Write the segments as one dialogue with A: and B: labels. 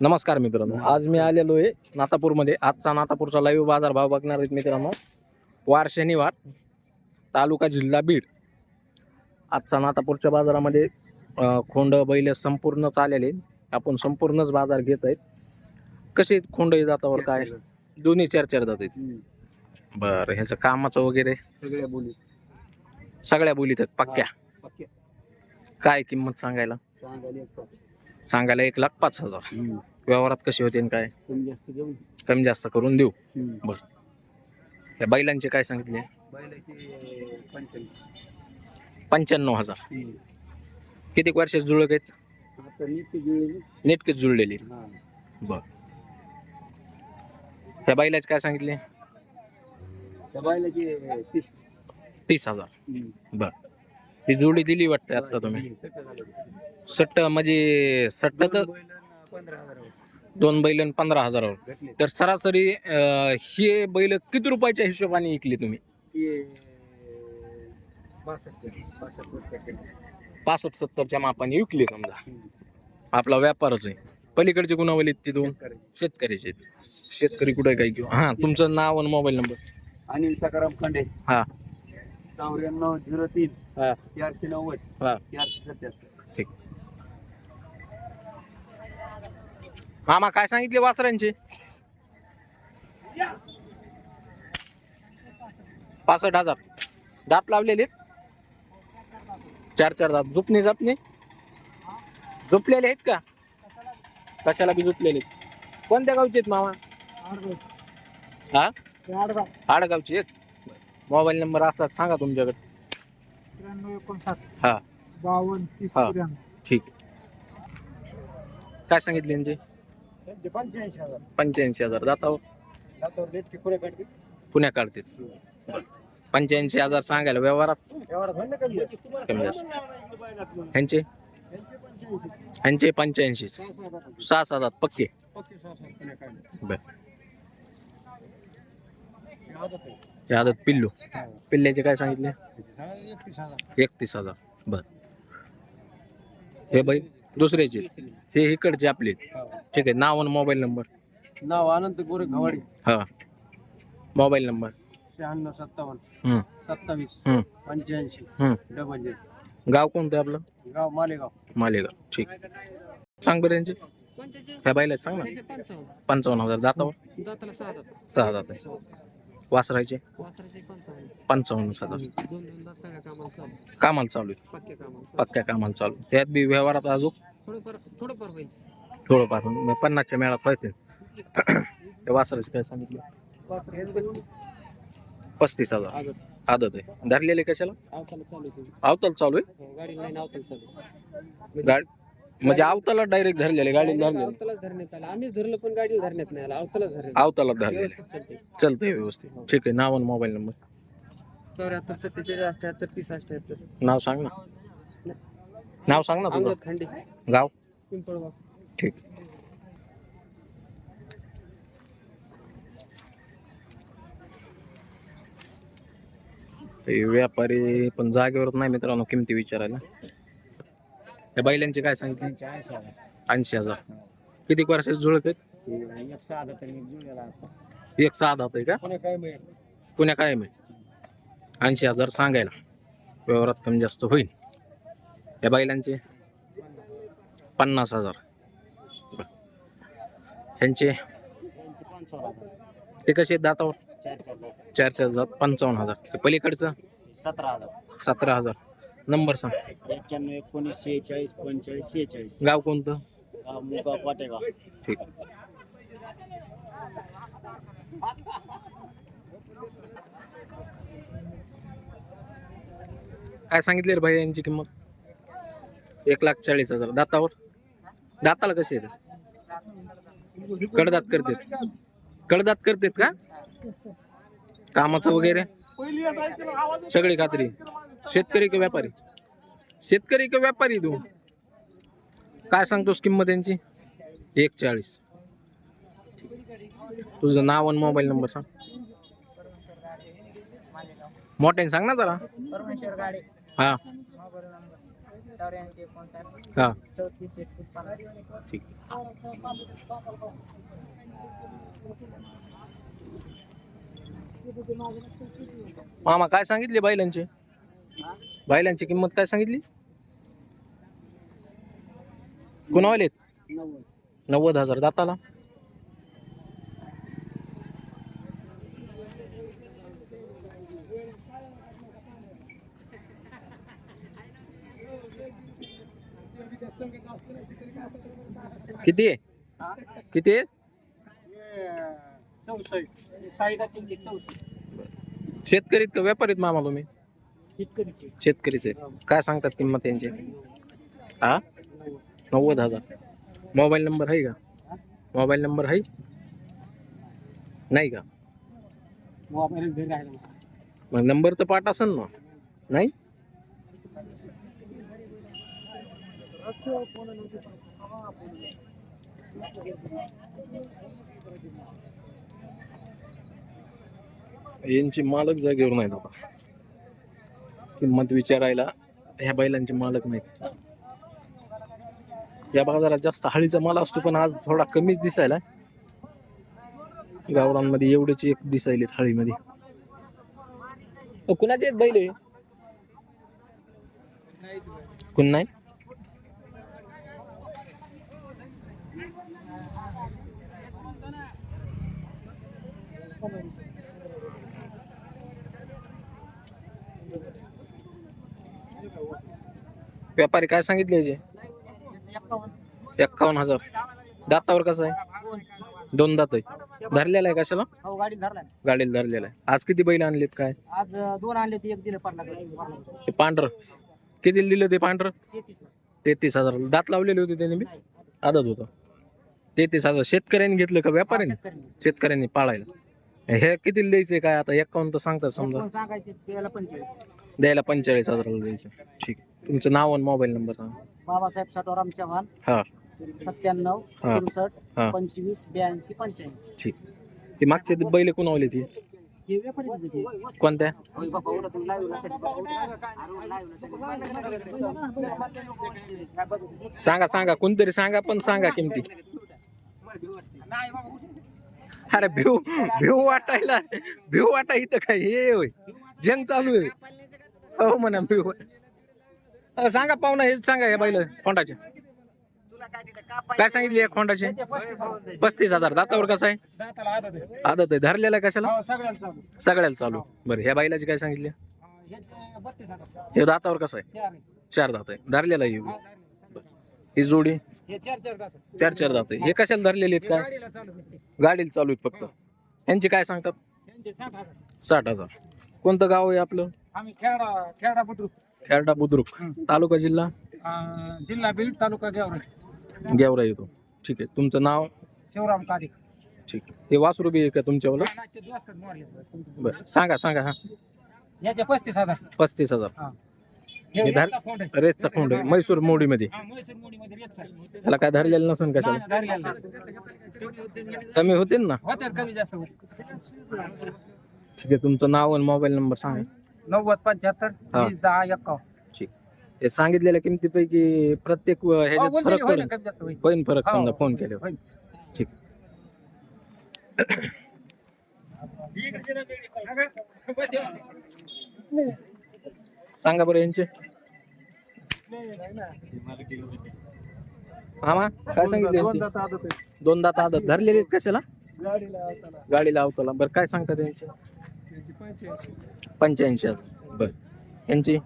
A: नमस्कार मित्रांनो आज मी आलेलो आहे नातापूरमध्ये. आजचा नातापूरचा लाईव्ह बाजार भाव बघणार आहेत मित्रांनो. वार शनिवार तालुका जिल्हा बीड. आजचा नातापूरच्या बाजारामध्ये खोंड बैल संपूर्णच आलेले. आपण संपूर्णच बाजार घेत आहेत. कसे खोंड जातावर काय? दोन्ही चार चार जात आहेत. बरं ह्याचं कामाचं वगैरे?
B: सगळ्या बोली.
A: सगळ्या बोलीत आहेत पक्क्या.
B: पक्के
A: काय किंमत सांगायला?
B: सांगायला एक
A: लाख पाच हजार. व्यवहारात कसे होते आणि काय?
B: कमी जास्त घेऊन
A: कमी जास्त करून देऊ.
B: हम्म.
A: या बैलांचे काय सांगितले?
B: बैलाचे पंच्याण्णव.
A: पंच्याण्णव हजार.
B: हम्म.
A: किती वर्षात जुळक आहेत?
B: आता नीट जुळले
A: नेटकेच जुळलेली.
B: हा.
A: बर. त्या बैलाचे काय सांगितले?
B: त्या बैलाचे तीस.
A: तीस हजार.
B: हम्म.
A: बर. ती जुळी दिली वाटते आता तुम्ही.
B: सट्टा
A: म्हणजे सट्ट तर
B: दोन बैल आणि पंधरा हजारावर.
A: दोन बैल आणि पंधरा हजारावर
B: भेटले
A: तर सरासरी अं, हे बैल किती रुपयाच्या हिशोबाने विकली तुम्ही?
B: बासष्ट बासष्ट
A: पासष्ट सत्तरच्या मापाने विकली समजा. आपला व्यापारच आहे. पलीकडचे गुणावली ती दोन?
B: शेतकरी.
A: शेतकरीचे आहेत. शेतकरी कुठे काय किंवा हां तुमचं नाव आणि मोबाईल नंबर.
B: अनिल सकाराम खंडे.
A: हा.
B: चौऱ्याण्णव झिरो तीन.
A: हा.
B: चारशे नव्वद.
A: हा.
B: चारशे सत्याहत्तर.
A: मामा काय सांगितले वासरांचे? पासष्ट हजार. दात लावलेले. चार चार दात. झुपणे झपणे. झोपलेले आहेत का? कशाला बी झोपलेले? कोणत्या गावचे आहेत मामा? हा? आडगावचे आहेत. मोबाईल नंबर असा सांगा तुमच्याकडे. हा.
B: बावन्न
A: ठीक. काय सांगितले यांचे?
B: त्यांचे पंच्याऐंशी हजार.
A: पंच्याऐंशी हजार. जातावर
B: दातावर पुढे काढते
A: पुण्या काढतील. पंच्याऐंशी हजार सांगायला व्यवहारात?
B: कमी
A: कमी जास्त. ह्यांचे?
B: त्यांचे पंच्याऐंशी.
A: ह्यांचे पंच्याऐंशी.
B: सहा सहा हजार
A: सहा सात हजार पक्के?
B: पक्के सहा सहा पुणे काढले
A: बर.
B: हे आदत आहे.
A: ते आदत पिल्लू. पिल्ल्याचे काय सांगितले?
B: त्याचे सांगा एकतीस हजार.
A: एकतीस हजार. बर. हे बाई दुसऱ्याचे. हे इकडचे आपले. ठीक आहे नाव आणि मोबाईल नंबर.
B: नाव अनंत गोरे घवाडी
A: हा. Mobile number.
B: शहाण्णव सत्तावन्न.
A: हम्म,
B: सत्तावीस.
A: हम्म,
B: पंच्याऐंशी.
A: हम्म.
B: Double zero.
A: गाव कोणतं आहे आपलं?
B: गाव मालेगाव.
A: मालेगाव. ठीक. सांग बरं यांचे. ह्या बाईला सांग ना.
B: पंचावन्न
A: पंचावन्न हजार. जातावर?
B: दाताला सहा हजार.
A: सहा हजार वासरायचे?
B: वासराचे पंचावन्न
A: पंचावन्न हजार.
B: दोन दोन तास सगळ्या कामाला चालू.
A: कामाला चालू आहे.
B: पक्के कामाला
A: पक्क्या कामाला चालू. आहे. त्यात बी व्यवहारात अजून?
B: थोडंफार थोडंफार होईल.
A: थोडंफार मग पन्नासच्या मेळात व्हायचे ते वासराचे काय सांगितलं? पस्तीस. हजार. आदत. आहे. धरलेले कशाला?
B: अवताला चालू आहे. गाडी लाईन अवताला चालू
A: गाडी म्हणजे अवताला डायरेक्ट धरलेले गाडी धरलेले
B: अवतालाच धरण्यात आला. आम्हीच धरलं पण गाडीला धरण्यात नाही आला. अवतालाच धरण्यात
A: अवताला धरलेले
B: व्यवस्थित चालते
A: चालतंय व्यवस्थित. ठीक आहे नाव आणि मोबाईल नंबर.
B: चौऱ्याहत्तर सत्तेचाळीस अठ्याहत्तर तीस अठ्याहत्तर.
A: नाव सांग ना. नाव सांग ना तुझं.
B: अंगद खंडे.
A: गाव?
B: पिंपळगाव.
A: ठीक. हे व्यापारी पण जागेवरच नाही मित्रांनो किमती विचारायला. या बैलांचे काय सांगितले ऐंशी हजार. किती वर्षाचे जुळत आहेत?
B: एक साधा तरी जुळलेला आता.
A: एक सहा दात आहे का?
B: कोणी काय मिळेल
A: पुण्या काय आहे. ऐंशी हजार सांगायला. व्यवहारात कमी जास्त होईल. या बैलांचे? पन्नास हजार. ह्यांचे? ते कसे आहेत दातावर?
B: चार चार
A: हजार पंचावन्न हजार. ते पलीकडचं?
B: सतरा हजार.
A: सतरा हजार नंबर सांग.
B: एक्क्याण्णव एकोणीस शेहेचाळीस पंचेचाळीस शेहेचाळीस.
A: गाव कोणतं?
B: गाव मुगाव
A: ठीक. काय सांगितले रे भाई यांची किंमत? एक लाख चाळीस हजार. दातावर? दाताला कसे आहेत कडदात करतात. कडदात करतात का? कामाचं वगैरे? सगळी खात्री. शेतकरी का व्यापारी? शेतकरी का व्यापारी तू? काय सांगतोस किंमत यांची? एक चाळीस. तुझं नाव आणि मोबाईल नंबर सांग. मोठ्याने सांग ना जरा. हा.
B: एकोणसाठ
A: हा.
B: चौतीस एकतीस पन्नास
A: ठीक. मामा काय सांगितले बैलांचे? बैलांची किंमत काय सांगितली? कुणावाले नव्वद हजार. दाताला? किती? आहे किती? आहे शेतकरीत का व्यापारीत मामा तुम्ही? शेतकरीच. आहे काय सांगतात किंमत त्यांची हा नव्वद हजार. मोबाईल नंबर आहे का? मोबाईल नंबर आहे? नाही का? मग नंबर तर पाठ असेल ना. नाही? यांची मालक जागेवर नाहीत आता किंमत विचारायला ह्या बैलांचे मालक नाहीत. या बाजारात जास्त हळीचा माल असतो पण आज थोडा कमीच दिसायला. गावरांमध्ये एवढेच एक दिसायलेत हळीमध्ये. कुणाचे आहेत बैल? कुण नाही? व्यापारी काय सांगितले याचे एक्कावन्न हजार. दातावर कसं आहे? दोन दात आहे. धरलेला आहे कशाला?
B: हो
A: गाडीला धरलेला आहे. आज किती बैल आणलेत काय?
B: आज दोन आणले ते एक दिलं
A: ते पांढरं. किती दिलं ते पांढरं?
B: तेहतीस
A: हजार. दात लावलेले होते त्याने बी? आदत होतं. तेहतीस हजार. शेतकऱ्यांनी घेतलं का व्यापाऱ्याने? शेतकऱ्यांनी पाळायला. हे किती द्यायचे काय? आता एकावन्न तर सांगतात समजा.
B: सांगायचे त्याला पंचेचाळीस.
A: द्यायला पंचेचाळीस हजाराला द्यायचं. ठीक. आहे तुमचं नाव आणि मोबाईल नंबर सांगा.
B: बाबासाहेब साठोराम चव्हाण
A: हा.
B: सत्त्याण्णव
A: हा.
B: सदुसष्ट
A: हा.
B: पंचवीस ब्याऐंशी पंच्याऐंशी.
A: ठीक. ते मागचे ते बैल कोणावले ती.
B: हे.
A: कोणत्या?
B: होय बाबा, उद्या तुम्ही live ला साठी बघा.
A: सांगा सांगा. कोणतरी सांगा पण सांगा किमती. अरे भिव भिव वाटायला भिव वाटा इथं काय? हे होय जंग चालू आहे. हो म्हणा भिव सांगा पाहुणा हेच सांगा या बाईला खोंडाचे. काय सांगितले या खोंडाचे? पस्तीस हजार. दातावर कसं आहे? आदत आहे. धरलेला कशाला? सगळ्याला चालू. बरं ह्या बाईलाची काय सांगितले? हे दातावर कसं आहे? चार दात आहे. धरलेला आहे. हे. ही जोडी चार चार दात आहे हे कशाला धरलेले आहेत काय गाडीला चालू आहेत. फक्त. यांचे काय सांगतात? साठ हजार. कोणतं गाव आहे आपलं?
B: आम्ही बुद्रुक.
A: खेरडा बुद्रुक. तालुका जिल्हा?
B: अं, जिल्हा बीड तालुका गेवरा
A: गेवरा येतो. ठीक आहे. तुमचं नाव?
B: शिवराम कादिक.
A: ठीक आहे. हे वासरू बी आहे का तुमच्यावाला
B: ते दोस्त आहेत मोरे.
A: बरं. सांगा सांगा हा.
B: याचे पस्तीस हजार.
A: पस्तीस हजार.
B: हा.
A: धर-
B: रेटचा फोन आहे.
A: रेसचा खोंड आहे मोडीमध्ये
B: हा, म्हैसूर मोडीमध्ये आहे.
A: त्याला काय धरलेलं कशाला
B: नाही, धरलेला नाही.
A: कमी होतील ना
B: होते कमी जास्त होते.
A: ठीक आहे तुमचं नाव आणि मोबाईल नंबर सांगा
B: नव्वद पंच्याहत्तर
A: हा.
B: वीस दहा एक्कावन्न
A: ठीक हे सांगितलेल्या किमतीपैकी प्रत्येक ह्याच्यात
B: बोलते
A: फरक
B: होईल
A: पडेल
B: ना, कमी जास्त होईल.
A: होईल फरक
B: हो.
A: समजा फोन केल्यावर
B: होईल.
A: ठीक सांगा बरं यांचे. मामा काय सांगितले यांचे? दोन दात आदत धरलेले आहेत कशाला? गाडीला लावताला बरं काय सांगतात यांचे? पंच्याऐंशी हजार. बर. यांची?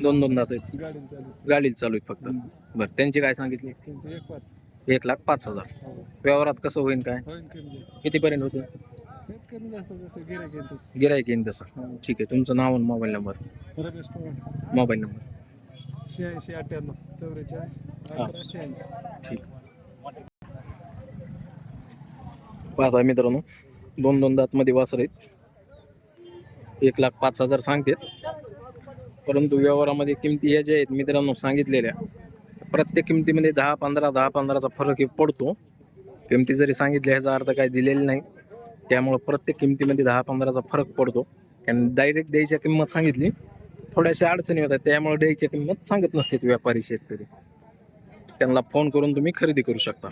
A: दोन दोन दात आहेत. गाडीला चालू आहेत फक्त. बरं त्यांची काय सांगितली? एक लाख पाच हजार. व्यवहारात कसं होईल काय? कितीपर्यंत होते? गिरायक येईन तसं. ठीक आहे तुमचं नाव आणि मोबाईल नंबर मोबाईल नंबर
B: शहाऐंशी अठ्ठ्याण्णव चौवेचाळीस
A: अकरा,
B: शहाऐंशी.
A: ठीक. पाहता मित्रांनो दोन दोन दात मध्ये वासर आहेत. एक लाख पाच हजार सांगतात. परंतु व्यवहारामध्ये किमती ह्या ज्या आहेत मित्रांनो सांगितलेल्या प्रत्येक किमतीमध्ये दहा पंधरा दहा पंधराचा फरक हे पडतो. किमती जरी सांगितल्या ह्याचा अर्थ काही दिलेला नाही. त्यामुळं प्रत्येक किमतीमध्ये दहा पंधराचा फरक पडतो. कारण डायरेक्ट द्यायची किंमत सांगितली थोड्याशा अडचणी होतात त्यामुळे द्यायची किंमत सांगत नसते व्यापारी शेतकरी. त्यांना फोन करून तुम्ही खरेदी करू शकता.